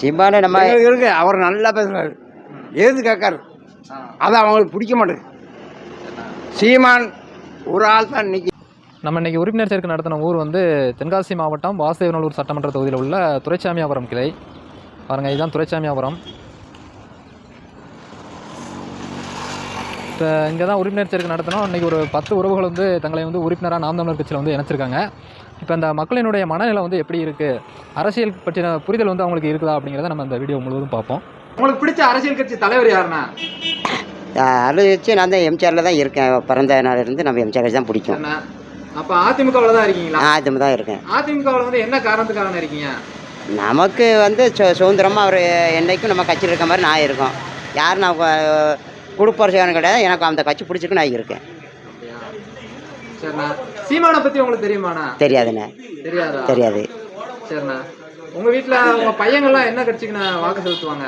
சீமானு நம்ம இருக்கு அவர் நல்லா பேசுறாரு. ஏது கேட்காரு? அது அவங்களுக்கு பிடிக்க மாட்டேங்குது. சீமான் ஒரு ஆள் தான் இன்னைக்கு. நம்ம இன்னைக்கு உறுப்பினர் சேர்க்கை நடத்தின ஊர் வந்து தென்காசி மாவட்டம் வாசுதேவநல்லூர் சட்டமன்ற தொகுதியில் உள்ள துரைச்சாமியாபுரம் கிளை. பாருங்கள் இதுதான் துரைச்சாமியாபுரம். இப்போ இங்கே தான் உறுப்பினர் சேர்க்கை நடத்தினோம். இன்றைக்கி ஒரு பத்து உறவுகள் வந்து தங்களை வந்து உறுப்பினராக நாம் தமிழர் கட்சியில் வந்து இணைச்சிருக்காங்க. இப்போ இந்த மக்களினுடைய மனநிலை வந்து எப்படி இருக்குது அரசியல் பற்றின புரிதல் வந்து அவங்களுக்கு இருக்குதா அப்படிங்கிறத நம்ம இந்த வீடியோ முழுவதும் பார்ப்போம். உங்களுக்கு பிடிச்ச அரசியல் கட்சி தலைவர் யாருண்ணா அழுச்சு நான் தான் எம்ஜிஆரில் தான் இருக்கேன். பிறந்த நாளிலிருந்து நம்ம எம்ஜிஆர் தான் பிடிக்கும். அப்ப அதிமுகவில் தான் இருக்கீங்களா? நான் அது தான் இருக்கேன். அதிமுகவில் வந்து என்ன காரணத்துக்காக இருக்கீங்க? நமக்கு வந்து சு சுதந்திரமாக அவர் என்னைக்கும் நம்ம கட்சியில் இருக்க மாதிரி நான் இருக்கோம். யார் நான் கொடுப்பரசு கிடையாது. எனக்கு அந்த கட்சி பிடிச்சிருக்கு நான் இருக்கேன். சரிண்ணா. சீமானை பத்தி உங்களுக்கு தெரியுமாண்ணா? தெரியாதுண்ணே. தெரியாதா? தெரியாது. சரிண்ணா. உங்க வீட்ல உங்க பையங்கள்லாம் என்ன கட்சிக்குண்ணா வாக்கு செலுத்துவாங்க?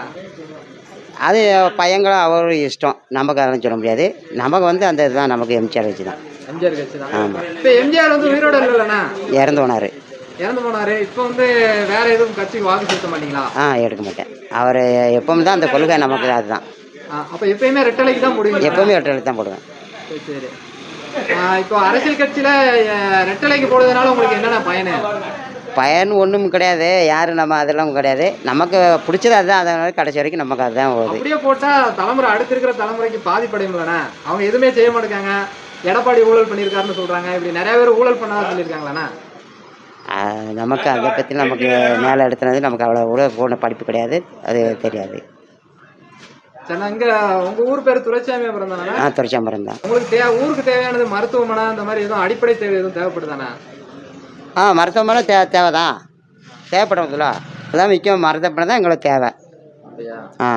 அது பையங்களும் அவர் இஷ்டம். நமக்கு அதெல்லாம் சொல்ல முடியாது. நமக்கு வந்து அந்த இதுதான் நமக்கு எம்ஜிஆர் வச்சு தான். எம்ஜிஆர் கட்சி தான் ஆமாம் இப்ப எம்ஜிஆர் வந்து உயிரோட இல்லைண்ணா இறந்து போனார். இறந்து போனாரு. இப்போ வந்து வேற எதுவும் கட்சிக்கு வாக்கு செலுத்த மாட்டீங்களா? ஆ எடுக்க மாட்டேன். அவர் எப்பவும் தான் அந்த கொள்கை நமக்கு அதுதான். அப்ப எப்பயுமே ரெட்டலைக்கு தான் போடுவீங்க எப்பவுமே ரெட்டை தான் போடுவேன். சரி. இப்போ அரசியல் கட்சியில ரெட்டலைக்கு போடுறதுனால உங்களுக்கு என்னென்ன பயனு? பயன் ஒன்றும் கிடையாது. யாரும் நம்ம அதெல்லாம் கிடையாது. நமக்கு பிடிச்சது அதுதான். அதனால கடைசி வரைக்கும் நமக்கு அதுதான் போகுது அப்படியே போட்டா தலைமுறை அடுத்து இருக்கிற தலைமுறைக்கு பாதிப்படையும்லண்ணே அவங்க எதுவுமே செய்ய மாட்டேங்காங்க. எடப்பாடி ஊழல் பண்ணியிருக்காருன்னு சொல்றாங்க. இப்படி நிறைய பேர் ஊழல் பண்ணாத சொல்லியிருக்காங்களாண்ணா நமக்கு அதை பற்றி நமக்கு மேலே எடுத்துனது நமக்கு அவ்வளோ கூட போன படிப்பு கிடையாது. அது தெரியாது. சரி இங்க உங்க ஊர் பேர் துரைச்சாமியாபுரம் தானே? ஆ துறைச்சாம்பரம் தான். உங்களுக்கு தே ஊருக்கு தேவையானது மருத்துவமனை இந்த மாதிரி எதுவும் அடிப்படை தேவை எதுவும் தேவைப்படுதானே? ஆ மருத்துவமனை தே தேவை தான் தேவைப்படுறதுல. அதான் முக்கியம் மருத்துவமனை தான் எங்களுக்கு தேவை. அப்படியா? ஆ.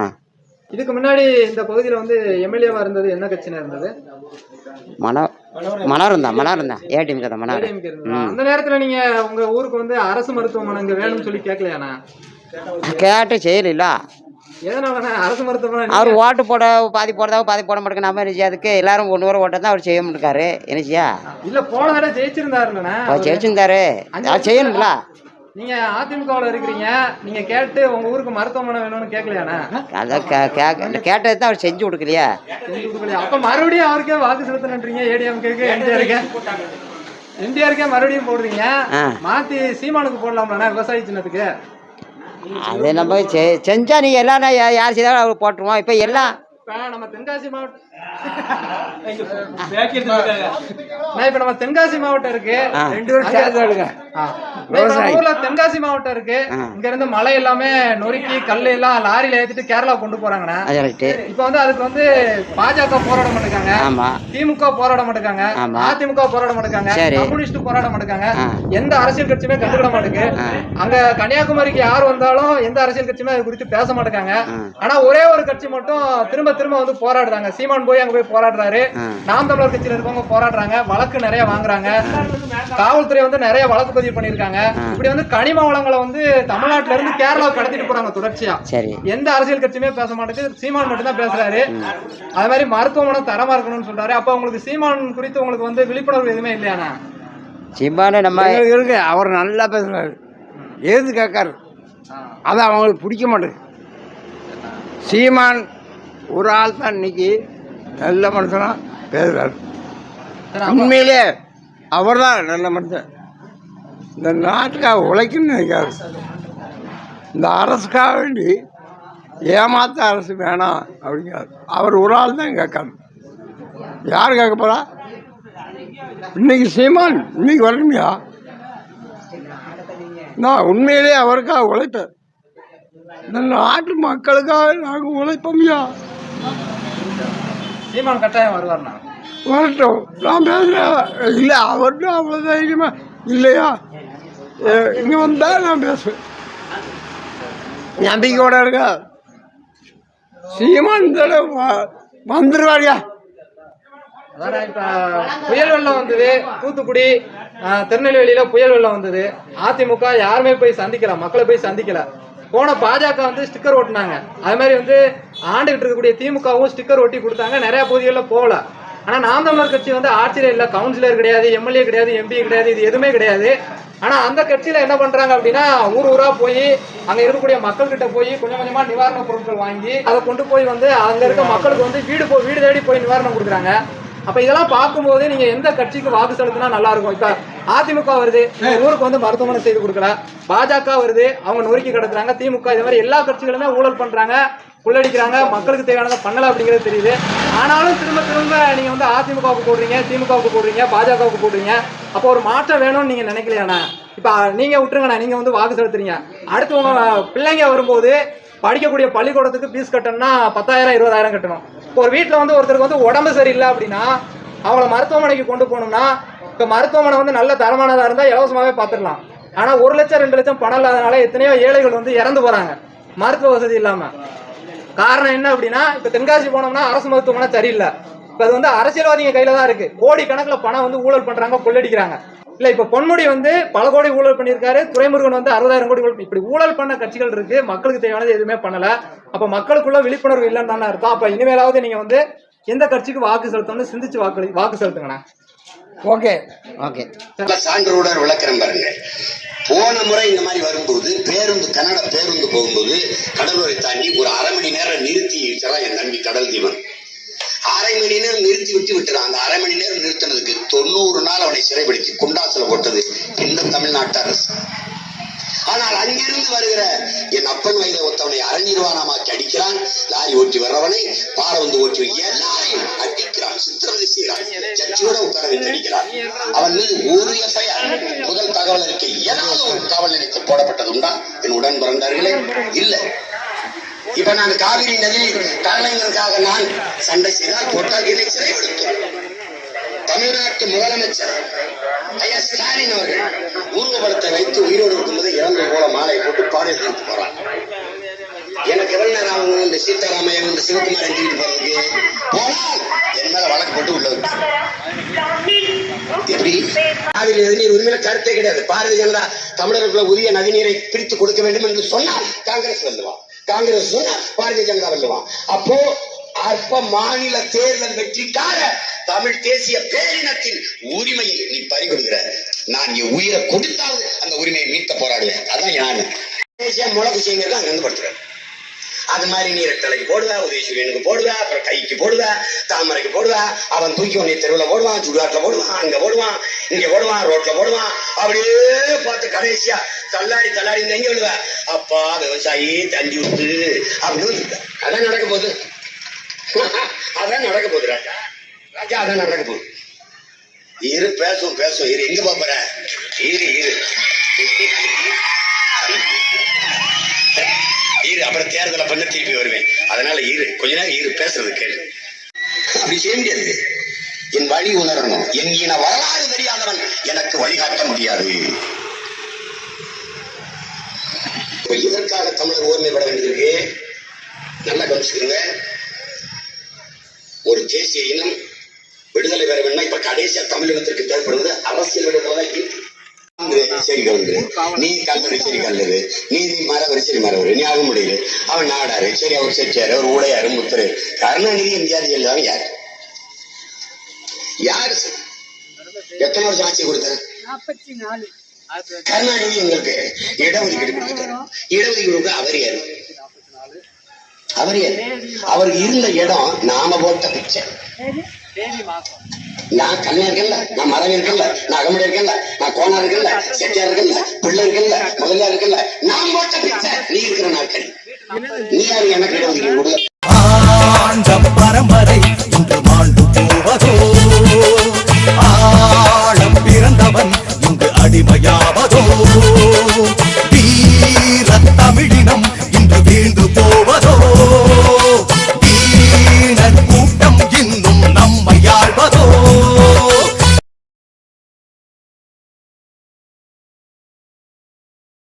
இதுக்கு முன்னாடி இந்த பகுதியில் வந்து எம்எல்ஏவா இருந்தது என்ன கட்சினா இருந்தது? மன மனோரம். தான் மனோரம் தான் ஏடிஎம் தான் மனோரம் ADMK இருந்ததா? அந்த நேரத்துல நீங்க உங்க ஊருக்கு வந்து அரசு மருத்துவமனை இங்க வேணும்னு சொல்லி கேட்கலையாண்ணா? கேட்டு செய்யல எதனாலண்ணா அரசு மருத்துவமனை அவர் ஓட்டு போட பாதி போடுறதா பாதி போட மாட்டேங்க நம்ம செய்ய அதுக்கு எல்லாரும் ஒன்று வர ஓட்ட தான் அவர் செய்ய மாட்டேக்காரு என்ன செய்யா? இல்ல போன தடவை ஜெயிச்சிருந்தாருண்ணா அவர் ஜெயிச்சிருந்தாரு. அவர் செய்யணுங்களா நீங்க அதிமுகவுல இருக்கிறீங்க. நீங்க கேட்டு உங்க ஊருக்கு மருத்துவமனை வேணும்னு கேட்கலையாண்ணா அதை கேட்டது தான் அவர் செஞ்சு கொடுக்கலையா? அப்ப மறுபடியும் அவருக்கே வாக்கு செலுத்தணுன்றீங்க ஏடிஎம்கேக்கு எம்ஜிஆருக்கு? எம்ஜிஆருக்கே மறுபடியும் போடுறீங்க. மாத்தி சீமானுக்கு போடலாம்லண்ணா விவசாய சின்னத்துக்கு. அது நம்ம செ செஞ்சா நீ எல்லாம் யார் செய்தாலும் அவர் போட்டுருவோம். இப்போ எல்லாம் இப்ப நம்ம தென்காசி மாவட்டம் இப்ப நம்ம தென்காசி மாவட்டம் இருக்கு. ரெண்டு ஊர்ல தென்காசி மாவட்டம் இருக்கு. இங்க இருந்து மலை எல்லாமே நொறுக்கி கல் எல்லாம் லாரியில ஏத்திட்டு கேரளா கொண்டு போறாங்கண்ணா. ரைட்டு இப்ப வந்து அதுக்கு வந்து பாஜக போராட மாட்டேங்காங்க ஆமாம் திமுக போராட மாட்டேங்காங்க ஆமா. அதிமுக போராட மாட்டேங்காங்க சரி. கம்யூனிஸ்ட் போராட மாட்டேங்காங்க ஆ. எந்த அரசியல் கட்சியுமே கண்டுக்கிட மாட்டேங்குது. அங்க கன்னியாகுமரிக்கு யார் வந்தாலும் எந்த அரசியல் கட்சியுமே அது குறித்து பேச மாட்டேங்காங்க. ஆ. ஆனா ஒரே ஒரு கட்சி மட்டும் திரும்ப திரும்ப வந்து போராடுறாங்க. சீமான் போய் அங்க போய் போராடுறாரு. நாம் தமிழர் கட்சியில இருக்கவங்க போராடுறாங்க. வழக்கு நிறைய வாங்குறாங்க. காவல்துறை வந்து நிறைய வழக்கு பதிவு பண்ணிருக்காங்க. இப்படி வந்து கனிம வளங்களை வந்து தமிழ்நாட்டுல இருந்து கேரளா கடத்திட்டு போறாங்க தொடர்ச்சியா. சரி. எந்த அரசியல் கட்சியுமே பேச மாட்டேங்குது. சீமான் மட்டும் தான் பேசுறாரு. அது மாதிரி மருத்துவமனை தரமா இருக்கணும்னு சொல்றாரு. அப்ப உங்களுக்கு சீமான் குறித்து உங்களுக்கு வந்து விழிப்புணர்வு எதுவுமே இல்லையாண்ணா? சிம்பானு நம்ம இருக்கு அவர் நல்லா பேசுறாரு. ஏது கேட்காரு? அது அவங்களுக்கு பிடிக்க மாட்டேங்குது. சீமான் ஒரு ஆள் தான் இன்னைக்கு. நல்ல மனுஷனா அப்ப- உண்மையிலே அவர் தான் நல்ல மனுஷன். இந்த நாட்டுக்காக உழைக்கணும்னு நினைக்காரு. இந்த அரசுக்காக வேண்டி ஏமாத்த அரசு வேணாம் அப்படிங்கிறார். அவர் ஒரு ஆள் தான் கேட்காரு யார் கேட்க போறா? இன்னைக்கு சீமான் இன்னைக்கு வரணுமையா நான் உண்மையிலே அவருக்காக உழைப்பேன். இந்த நாட்டு மக்களுக்காக நாங்கள் உழைப்போம்யா சீமான் கட்டாயம் வருவார்ண்ணா வரட்டும். நான் பேசுகிறேன் இல்லை அவர்கிட்ட அவ்வளோ தைரியமா இல்லையா? இங்கே வந்தால் நான் பேசுவேன். நம்பிக்கையோட இருக்க. சீமான் தடவை வ- வந்துருவாருயா? அதான் இப்ப புயல் வெள்ளம் வந்தது. தூத்துக்குடி திருநெல்வேலியில புயல் வெள்ளம் வந்தது. அதிமுக யாருமே போய் சந்திக்கல. மக்களை போய் சந்திக்கல. போன பாஜக வந்து ஸ்டிக்கர் ஒட்டினாங்க அது மாதிரி வந்து ஆண்டுகிட்டு இருக்கக்கூடிய திமுகவும் ஸ்டிக்கர் ஒட்டி கொடுத்தாங்க. நிறைய பகுதிகளில் போகல. ஆனால் நாம் தமிழர் கட்சி வந்து ஆட்சியில் இல்லை. கவுன்சிலர் கிடையாது எம்எல்ஏ கிடையாது எம்பி கிடையாது இது எதுவுமே கிடையாது. ஆனால் அந்த கட்சியில் என்ன பண்ணுறாங்க அப்படின்னா ஊர் ஊராக போய் அங்கே இருக்கக்கூடிய மக்கள்கிட்ட போய் கொஞ்சம் கொஞ்சமாக நிவாரண பொருட்கள் வாங்கி அதை கொண்டு போய் வந்து அங்கே இருக்க மக்களுக்கு வந்து வீடு போ வீடு தேடி போய் நிவாரணம் கொடுக்குறாங்க. அப்போ இதெல்லாம் பார்க்கும்போது நீங்கள் எந்த கட்சிக்கு வாக்கு செலுத்தினா நல்லா இருக்கும்? அதிமுக வருது ஊருக்கு வந்து மருத்துவமனை செய்து கொடுக்கல. பாஜக வருது அவங்க நொறுக்கி கிடக்குறாங்க. திமுக இது மாதிரி எல்லா கட்சிகளுமே ஊழல் பண்ணுறாங்க புள்ளடிக்கிறாங்க மக்களுக்கு தேவையானதை பண்ணல அப்படிங்கிறது தெரியுது. ஆனாலும் திரும்ப திரும்ப நீங்க வந்து அதிமுகவுக்கு போடுறீங்க திமுகவுக்கு போடுறீங்க பாஜகவுக்கு போடுறீங்க. அப்போ ஒரு மாற்றம் வேணும்னு நீங்க நினைக்கலையாண்ணா? இப்ப நீங்க விட்டுருங்கண்ணா நீங்க வந்து வாக்கு செலுத்துறீங்க. அடுத்து உங்க பிள்ளைங்க வரும்போது படிக்கக்கூடிய பள்ளிக்கூடத்துக்கு ஃபீஸ் கட்டணும்னா பத்தாயிரம் இருபதாயிரம் கட்டணும். இப்போ ஒரு வீட்டில் வந்து ஒருத்தருக்கு வந்து உடம்பு சரியில்லை அப்படின்னா அவங்கள மருத்துவமனைக்கு கொண்டு போகணும்னா இப்போ மருத்துவமனை வந்து நல்ல தரமானதாக இருந்தால் இலவசமாகவே பார்த்துடலாம் ஆனால் ஒரு லட்சம் ரெண்டு லட்சம் பணம் இல்லாதனால எத்தனையோ ஏழைகள் வந்து இறந்து போகிறாங்க மருத்துவ வசதி இல்லாமல் காரணம் என்ன அப்படின்னா இப்ப தென்காசி போனோம்னா அரசு மருத்துவமனை சரியில்லை. இப்போ அது வந்து அரசியல்வாதிங்க கையில தான் இருக்கு. கோடி கணக்குல பணம் வந்து ஊழல் பண்றாங்க கொள்ளடிக்கிறாங்க. இல்ல இப்ப பொன்முடி வந்து பல கோடி ஊழல் பண்ணியிருக்காரு. துறைமுருகன் வந்து அறுபதாயிரம் கோடி ஊழல் இப்படி ஊழல் பண்ண கட்சிகள் இருக்கு. மக்களுக்கு தேவையானது எதுவுமே பண்ணல. அப்ப மக்களுக்குள்ள விழிப்புணர்வு இல்லைன்னு தானே அர்த்தம். அப்ப இனிமேலாவது நீங்க வந்து எந்த கட்சிக்கு வாக்கு செலுத்தணும்னு சிந்திச்சு வாக்கு வாக்கு செலுத்துங்கண்ணா. ஓகே. ஓகே. நல்ல சான்றோட விளக்குறேன் பாருங்க. போன முறை இந்த மாதிரி வரும்போது பேருந்து கன்னட பேருந்து போகும்போது கடலூரை தாண்டி ஒரு அரை மணி நேரம் நிறுத்தி வச்சான் என் தம்பி கடல் தீவன். அரை மணி நேரம் நிறுத்தி விட்டு விட்டுறான் அந்த அரை மணி நேரம் நிறுத்தினதுக்கு தொண்ணூறு நாள் அவனை சிறைப்படுத்தி குண்டாசுல போட்டது இந்த தமிழ்நாட்டு அரசு. ஆனால் அங்கிருந்து வருகிற என் அப்பன் வயதை ஒத்தவனை அடிக்கிறான் லாரி ஓட்டி வர்றவனை பாறை வந்து ஓட்டி எல்லாரையும் அடிக்கிறான் சித்திரவதை செய்கிறான். சர்ச்சையோட உட்கார வைத்து அடிக்கிறான். அவன் மீது ஒரு எஃப்ஐஆர் முதல் தகவல் அறிக்கை ஏதாவது ஒரு காவல் நிலையத்தில் போடப்பட்டது உண்டா? என் உடன் பிறந்தார்களே இல்லை. இப்ப நான் காவிரி நதியில் கலைஞருக்காக நான் சண்டை செய்தால் போட்டால் என்னை சிறைப்படுத்தும். தமிழ்நாட்டு முதலமைச்சர் ஐயா ஸ்டாலின் அவர்கள் ஊர்வலத்தை வைத்து உயிரோடு இருக்கும்போது இறந்து போல மாலை போட்டு பாடல் போறான். எனக்கு எவ்வளவு நேரம் ஆகும் இந்த சீதாராமையா இந்த சிவகுமார் எழுதிட்டு போறதுக்கு? போனால் என் மேல வழக்கு போட்டு உள்ள எப்படி? காவிரி நதிநீர் உரிமையில கருத்தே கிடையாது. பாரதிய ஜனதா தமிழர்களுக்குள்ள உரிய நதிநீரை பிரித்து கொடுக்க வேண்டும் என்று சொன்னால் காங்கிரஸ் வெல்லுவான். காங்கிரஸ் சொன்னா பாரதிய ஜனதா வெல்லுவான். அப்போ அற்ப மாநில தேர்தல் வெற்றிக்காக தமிழ் தேசிய பேரினத்தின் உரிமையை நீ பறிகொடுக்கிற. நான் என் உயிரை கொடுத்தாவது அந்த உரிமையை மீட்க போராடுவேன். அதான் நான் தேசிய முளகு செய்யுங்கிறது அங்கிருந்து படுத்துறேன் அது மாதிரி நீ ரெட்டலைக்கு போடுவா உதயசூரியனுக்கு போடுவா அப்புறம் கைக்கு போடுவா தாமரைக்கு போடுவா அவன் தூக்கி உன்னை தெருவில் போடுவான் சுடுகாட்டில் போடுவான் அங்கே போடுவான் இங்கே போடுவான் ரோட்டில் போடுவான் அப்படியே பார்த்து கடைசியா தள்ளாடி தள்ளாடி நெஞ்சு எங்க அப்பா விவசாயி தண்டி விட்டு அப்படின்னு அதான் நடக்க போகுது. அதான் நடக்க போகுது ராஜா. ராஜா அதான் நடக்க போகுது. இரு பேசும் பேசும். இரு எங்க பாப்பற இரு இரு. அப்புறம் தேர்தலை பண்ண திருப்பி வருவேன். அதனால இரு. கொஞ்ச நேரம் இரு பேசுறது கேளு. அப்படி செய்ய முடியாது. என் வழி உணரணும். என் இன வரலாறு தெரியாதவன் எனக்கு வழிகாட்ட முடியாது. இதற்காக தமிழர் ஓர்மைப்பட வேண்டியிருக்கு நல்லா கவனிச்சுக்கோங்க. ஒரு தேசிய இனம் விடுதலை பெற வேணும்னா இப்ப கடைசியா தமிழகத்திற்கு தேவைப்படுவது அரசியல் விடுதலை தான் இருக்கு. கவுண்டரு நீ கல்லூரி சரி கல்லூரி நீ நீ மரவர் சரி மரவர் நீ ஆக முடியல அவன் நாடாரு சரி அவர் செட்டியாரு அவர் உடையாரு முத்தரு. கருணாநிதி எம்ஜிஆர் ஜெயலலிதா யாரு? யாரு எத்தனை வருஷம் ஆட்சி கொடுத்தாரு? கருணாநிதி எங்களுக்கு இடஒதுக்கீடு கொடுத்துட்டாரு. இடஒதுக்கீடு அவர் யாரு? அவர் யாரு? அவருக்கு இருந்த இடம் நாம போட்ட பிச்சை. நான் கண்ணா இருக்கேன்ல நான் மரம் இருக்கேன்ல நான் அகமடை இருக்கேன்ல நான் கோணா இருக்கேன்ல செட்டியா இருக்கேன்ல பிள்ளை இருக்கேன்ல முதல்ல இருக்கேன்ல நான் போட்ட பிச்சை நீ இருக்கிற நாட்கள். நீ யாரு? எனக்கு இடஒதுக்கீடு பரம்பரை ஆழம் பிறந்தவன் இன்று அடிமையாவதோ.